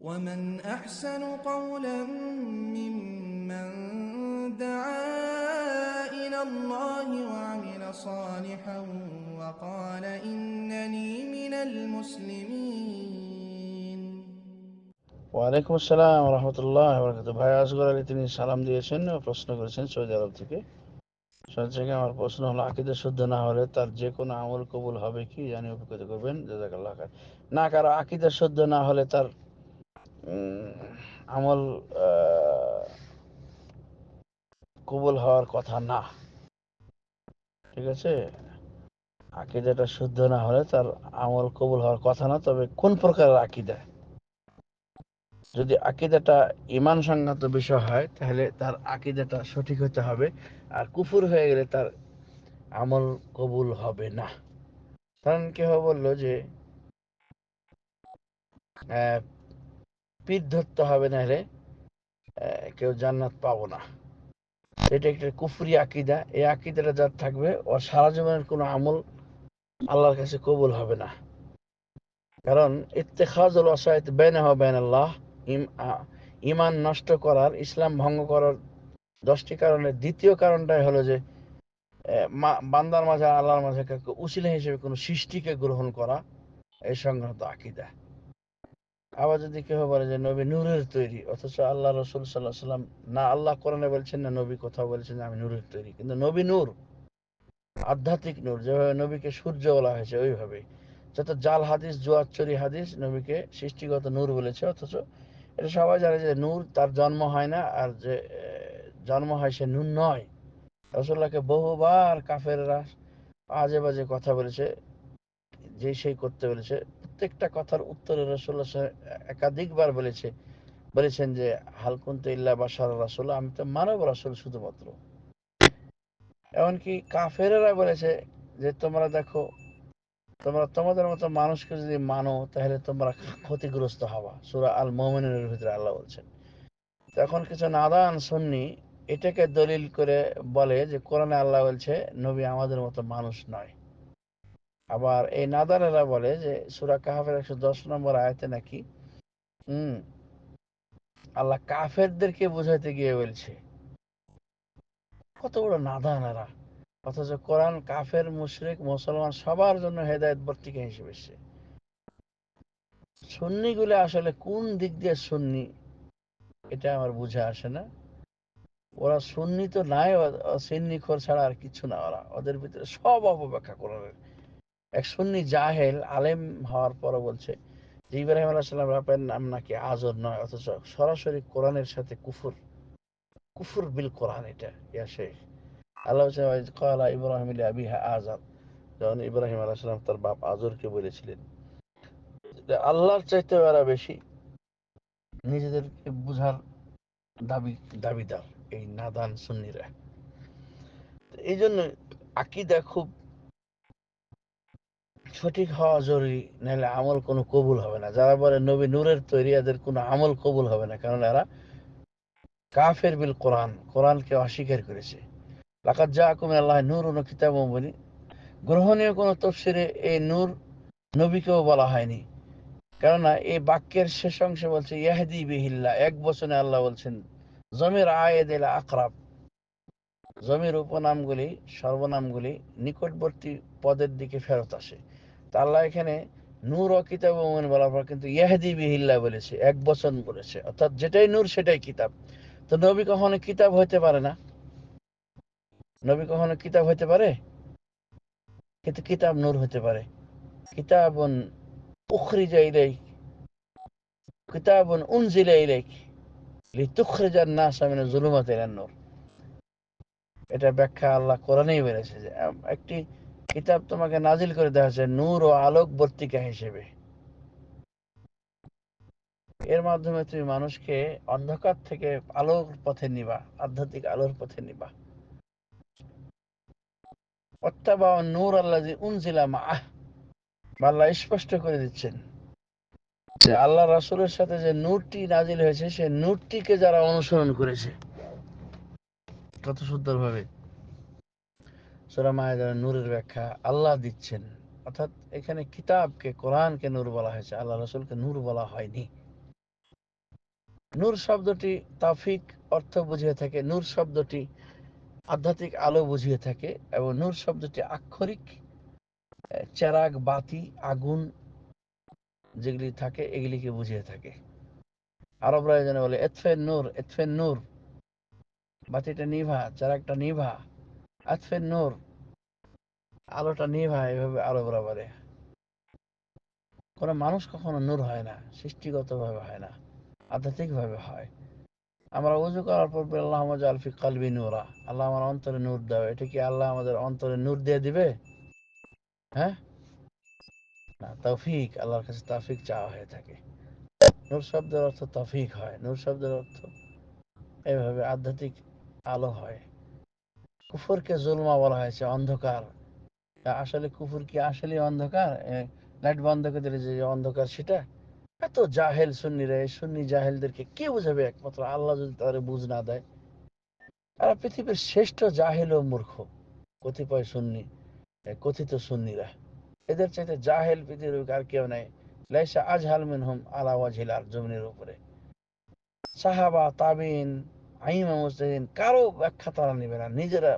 ومن أحسن قولا ممن دعا إلى الله وعمل صالحا وقال إنني من المسلمين ওয়ালাইকুম আসসালাম রহমতুল্লাহ বরকাত ভাই আসগর আলী তিনি সালাম দিয়েছেন ও প্রশ্ন করেছেন সৌদি আরব থেকে সৌদি থেকে আমার প্রশ্ন হলো আকিদা শুদ্ধ না হলে তার যে কোনো আমল কবুল হবে কি জানি উপকৃত করবেন জাজাকাল্লাহ খায় না কারো আকিদা শুদ্ধ না হলে তার উম, আমল কবুল হওয়ার কথা না। ঠিক আছে? আকিদাটা শুদ্ধ না হলে তার আমল কবুল হওয়ার কথা না, তবে কোন প্রকারের আকিদা? যদি আকিদাটা ইমান সংগত বিষয় হয়, তাহলে তার আকিদাটা সঠিক হতে হবে। আর কুফুর হয়ে গেলে তার আমল কবুল হবে না। কারণ কেউ বলল যে পিঠ ধরতে হবে না হলে কেউ জান্নাত পাবো না। এটা একটা কুফরি আকিদা। এই আকিদাটা যার থাকবে, ওর সারা জীবনের কোনো আমল আল্লাহর কাছে কবুল হবে না। কারণ ইত্তেখাজুল ওয়াসাইত বেনা বেন আল্লাহ ইমান নষ্ট করার, ইসলাম ভঙ্গ করার দশটি কারণের দ্বিতীয় কারণটাই হলো যে বান্দার মাঝে আল্লাহর মাঝে কাউকে উসিলা হিসেবে কোনো সৃষ্টিকে গ্রহণ করা, এই সংক্রান্ত আকিদা। আবার যদি কেউ বলে যে নবী নূরের তৈরি, অথচ আল্লাহ রসুল সাল্লাহ সাল্লাম না আল্লাহ কোরআনে বলছেন, না নবী কোথাও বলছেন আমি নূরের তৈরি। কিন্তু নবী নূর, আধ্যাত্মিক নূর, যেভাবে নবীকে সূর্য বলা হয়েছে ওইভাবে যত জাল হাদিস জোয়াচ্চরি হাদিস নবীকে সৃষ্টিগত নূর বলেছে, অথচ এটা সবাই জানে যে নূর তার জন্ম হয় না, আর যে জন্ম হয় সে নূর নয়। রসুল্লাহকে বহুবার কাফেররা আজে বাজে কথা বলেছে, যে সেই করতে বলেছে। প্রত্যেকটা কথার উত্তরে রসুল্লাহ একাধিকবার বলেছে, বলেছেন যে হালকুন্ত ইল্লা বাসার রাসুল আমি তো মানব রাসুল শুধুমাত্র। এমনকি কাফেরেরা বলেছে যে, তোমরা দেখো, তোমরা তোমাদের মতো মানুষকে যদি মানো, তাহলে তোমরা ক্ষতিগ্রস্ত হবা সুরা আল মোমিনের ভিতরে আল্লাহ বলছেন। তখন কিছু নাদান সন্নি এটাকে দলিল করে বলে যে, কোরআনে আল্লাহ বলছে, নবী আমাদের মতো মানুষ নয়। আবার এই নাদানেরা বলে যে, সুরা কাহাফের একশো দশ নম্বর আয়াতে নাকি, হুম, আল্লাহ কাফেরদেরকে বোঝাইতে গিয়ে বলছে, কত বড় নাদান এরা অথচ কোরআন কাফের, মুশরিক, মুসলমান সবার জন্য হেদায়ত বর্তিকা হিসেবে এসছে। সুন্নিগুলো আসলে কোন দিক দিয়ে সুন্নি, এটা আমার বুঝে আসে না। ওরা সুন্নি তো নাই সিন্নি খোর ছাড়া আর কিছু না ওরা, ওদের ভিতরে সব অপব্যাখ্যা কোরআনের। এক সুন্নি জাহেল আলেম হওয়ার পরও বলছে যে ইব্রাহিম আলাহ সাল্লাম রাপের নাম নাকি আজর নয় অথচ সরাসরি কোরআনের সাথে কুফুর কুফুর বিল কোরআন এটা। ইয়া শেখ। আল্লাহ বলছে, ইব্রাহিম আবিহা আজার। যখন ইব্রাহিম আলাহ সাল্লাম তার বাপ আজরকে বলেছিলেন আল্লাহর চাইতে এরা বেশি নিজেদেরকে বুঝার দাবি দাবিদার এই নাদান সুন্নিরা। এই জন্য আকিদা খুব সঠিক হওয়া জরুরি, নাহলে আমল কোনো কবুল হবে না। যারা বলে নবী নূরের তৈরি, এদের কোনো আমল কবুল হবে না। কারণ এরা কাফের বিল কোরআন, কোরআনকে অস্বীকার করেছে। লাকাত যা আল্লাহ নূর ও বলি গ্রহণীয় কোনো তফসিরে এই নূর নবীকেও বলা হয়নি। কেননা এই বাক্যের শেষ অংশে বলছে, ইয়াহদি বিহিল্লা এক বচনে আল্লাহ বলছেন, জমির আয়েদ এলা আকরাব। জমির উপনামগুলি, সর্বনামগুলি নিকটবর্তী পদের দিকে ফেরত আসে। আল্লাহ এখানে নূর ও কিতাব মোমেন বলার পর কিন্তু ইয়াহদি বিহিল্লা বলেছে, এক বচন বলেছে। অর্থাৎ যেটাই নূর, সেটাই কিতাব। তো নবী কখনো কিতাব হইতে পারে না? নবী কখনো কিতাব হইতে পারে? কিন্তু কিতাব নূর হতে পারে। কিতাবুন উখরিজা ইলাইক। কিতাবুন উনজিলা ইলাইক। লিতুখরিজান নাস মিন যুলুমাতি ইলান নূর। এটা ব্যাখ্যা আল্লাহ কোরআনেই বলেছে যে একটি কিতাব তোমাকে নাজিল করে দেওয়া হয়েছে নূর ও আলোক বর্তিকা হিসেবে। এর মাধ্যমে তুমি মানুষকে অন্ধকার থেকে আলোর পথে নিবা, আধ্যাত্মিক আলোর পথে নিবা। অত্যাবা নূর আল্লাহ উনজিলা আল্লাহ স্পষ্ট করে দিচ্ছেন যে আল্লাহ রাসূলের সাথে যে নূরটি নাজিল হয়েছে, সে নূরটিকে যারা অনুসরণ করেছে, কত সুন্দরভাবে সূরা মায়েদার নূরের ব্যাখ্যা আল্লাহ দিচ্ছেন, অর্থাৎ এখানে কিতাবকে, কোরআনকে নূর বলা হয়েছে, আল্লাহ রাসূলকে নূর বলা হয়নি। নূর শব্দটি তাফিক অর্থ বুঝিয়ে থাকে, নূর শব্দটি আধ্যাত্মিক আলো বুঝিয়ে থাকে এবং নূর শব্দটি আক্ষরিক চেরাগ, বাতি, আগুন যেগুলি থাকে এগুলিকে বুঝিয়ে থাকে। আরবরা যেন বলে এতফেন নূর এতফেন নূর, বাতিটা নিভা, চেরাগটা নিভা। আতফেন নূর, আলোটা নিভা এভাবে আরবরা বলে কোনো মানুষ কখনো নূর হয় না সৃষ্টিগত ভাবে হয় না আধ্যাত্মিক ভাবে হয়। আমরা উজু করার পর আল্লাহ আলফি কালবি নূরা। আল্লাহ আমার অন্তরে নূর দাও। এটা কি আল্লাহ আমাদের অন্তরে নূর দিয়ে দিবে? হ্যাঁ? না, তৌফিক, আল্লাহর কাছে তৌফিক চাওয়া হয়ে থাকে। নূর শব্দের অর্থ তৌফিক হয়। নূর শব্দের অর্থ এইভাবে আধ্যাত্মিক আলো হয়। কুফরকে জুলমা বলা হয়েছে, অন্ধকার। আসলে কুফর কি আসলে অন্ধকার? লাইট বন্ধ করে দিলে যে অন্ধকার সেটা? এত জাহেল সুন্নিরা, এই সুন্নি জাহেলদেরকে কে বুঝাবে একমাত্র? আল্লাহ যদি তাদের বুঝ না দেয়। তারা পৃথিবীর শ্রেষ্ঠ জাহেল ও মূর্খ, কতিপয় সুন্নি কথিত সুন্নিরা। এদের চাইতে জাহেল পৃথিবীর আর কেউ নাই। লাইসা আজহাল মিনহুম আলা ওয়াজিল আর জমিনের উপরে। সাহাবা, তাবিন আইমা মুস্তাহিন কারও ব্যাখ্যা তারা নেবে না নিজেরা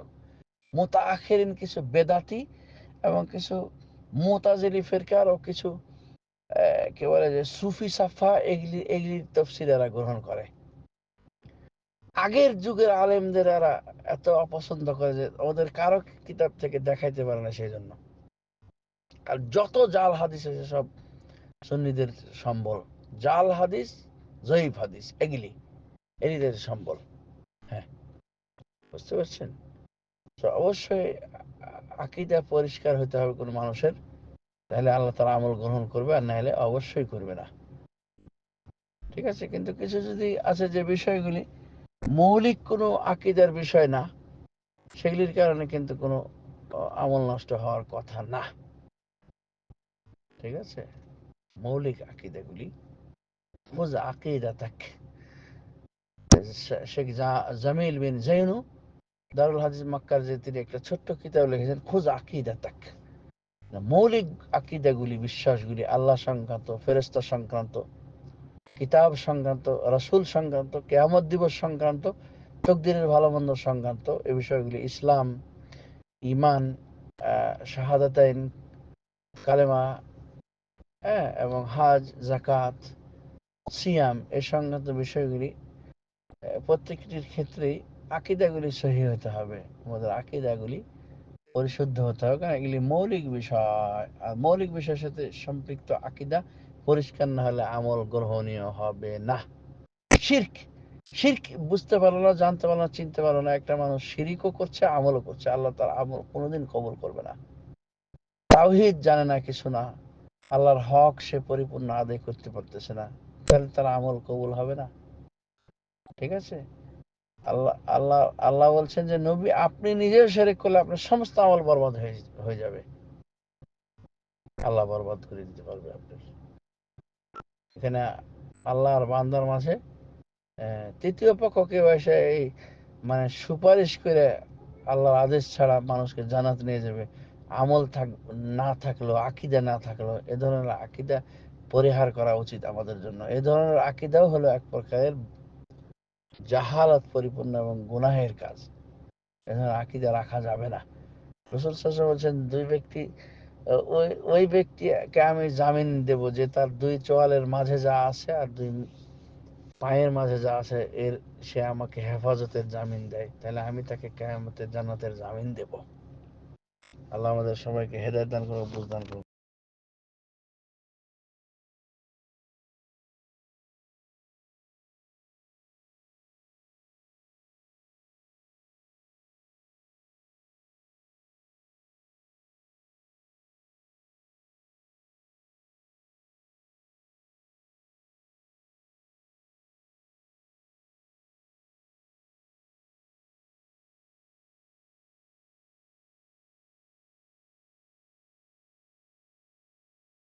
মোতা আখেরিন কিছু বেদাতি এবং কিছু মোতাজিলি ফেরকার ও কিছু কি বলে যে সুফি সাফা এগুলি এগুলির তফসিল এরা গ্রহণ করে আগের যুগের আলেমদের এরা এত অপছন্দ করে যে ওদের কারও কিতাব থেকে দেখাইতে পারে না সেই জন্য আর যত জাল হাদিস আছে সব সুন্নিদের সম্বল। জাল হাদিস, জয়ীফ হাদিস, এগুলি। এদের সম্বল। হ্যাঁ। বুঝতে পারছেন? তো অবশ্যই আকিদা পরিষ্কার হতে হবে কোনো মানুষের। তাহলে আল্লাহ তারা আমল গ্রহণ করবে, আর নাহলে অবশ্যই করবে না। ঠিক আছে? কিন্তু কিছু যদি আছে যে বিষয়গুলি, মৌলিক কোনো আকিদার বিষয় না, সেগুলির কারণে কিন্তু কোনো আমল নষ্ট হওয়ার কথা না। ঠিক আছে? মৌলিক আকিদাগুলি আকিদা তাক। শেখ জামিল বিন জৈনু? দারুল হাদিস মক্কার যে তিনি একটা ছোট্ট কিতাব লিখেছেন, খোঁজ আকিদা তাক। মৌলিক আকিদাগুলি, বিশ্বাসগুলি, আল্লাহ সংক্রান্ত ফেরেস্তা সংক্রান্ত, কিতাব সংক্রান্ত, রাসূল সংক্রান্ত, কেয়ামত দিবস সংক্রান্ত, তকদিরের ভালো মন্দ সংক্রান্ত এই বিষয়গুলি ইসলাম ইমান শাহাদাতাইন, কালেমা হ্যাঁ এবং হাজ জাকাত সিয়াম এই সংক্রান্ত বিষয়গুলি প্রত্যেকটির ক্ষেত্রেই আকিদাগুলি সহি হতে হবে। আমাদের আকিদাগুলি পরিশুদ্ধ হতে হবে। কারণ এগুলি মৌলিক বিষয়। আর মৌলিক বিষয়ের সাথে সম্পৃক্ত আকিদা পরিষ্কার না হলে আমল গ্রহণীয় হবে না। শির্ক। শির্ক বুঝতে পারল না, জানতে পারল না, চিনতে পারল না। একটা মানুষ শিরিকও করছে, আমলও করছে। আল্লাহ তার আমল কোনোদিন কবুল করবে না। তাওহিদ জানে না কিছু না। আল্লাহর হক সে পরিপূর্ণ আদায় করতে পারতেছে না। তাহলে তার আমল কবুল হবে না। ঠিক আছে? আল্লাহ আল্লাহ আল্লাহ বলছেন যে, নবী আপনি নিজেও শেরেক করলে আপনার সমস্ত আমল বরবাদ হয়ে যাবে। আল্লাহ বরবাদ করে দিতে পারবে আপনার এখানে আল্লাহ আর বান্দার মাঝে তৃতীয় পক্ষ কেউ এসে এই মানে সুপারিশ করে আল্লাহর আদেশ ছাড়া মানুষকে জানাত নিয়ে যাবে। আমল থাক, না থাকল আকিদা না থাকল এ ধরনের আকিদা পরিহার করা উচিত আমাদের জন্য। এ ধরনের আকিদাও হলো এক প্রকারের জাহালত পরিপূর্ণ এবং গুনাহের কাজ। এ ধরনের আকিদা রাখা যাবে না। রসুল সাসা বলছেন, দুই ব্যক্তি ওই ওই ব্যক্তিকে আমি জামিন দেব যে তার দুই চোয়ালের মাঝে যা আছে আর দুই পায়ের মাঝে যা আছে, এর, সে আমাকে হেফাজতের জামিন দেয়। তাহলে আমি তাকে কেয়ামতের জান্নাতের জামিন দেব। আল্লাহ আমাদের সবাইকে হেদায়ত দান করুন বুঝদান করুন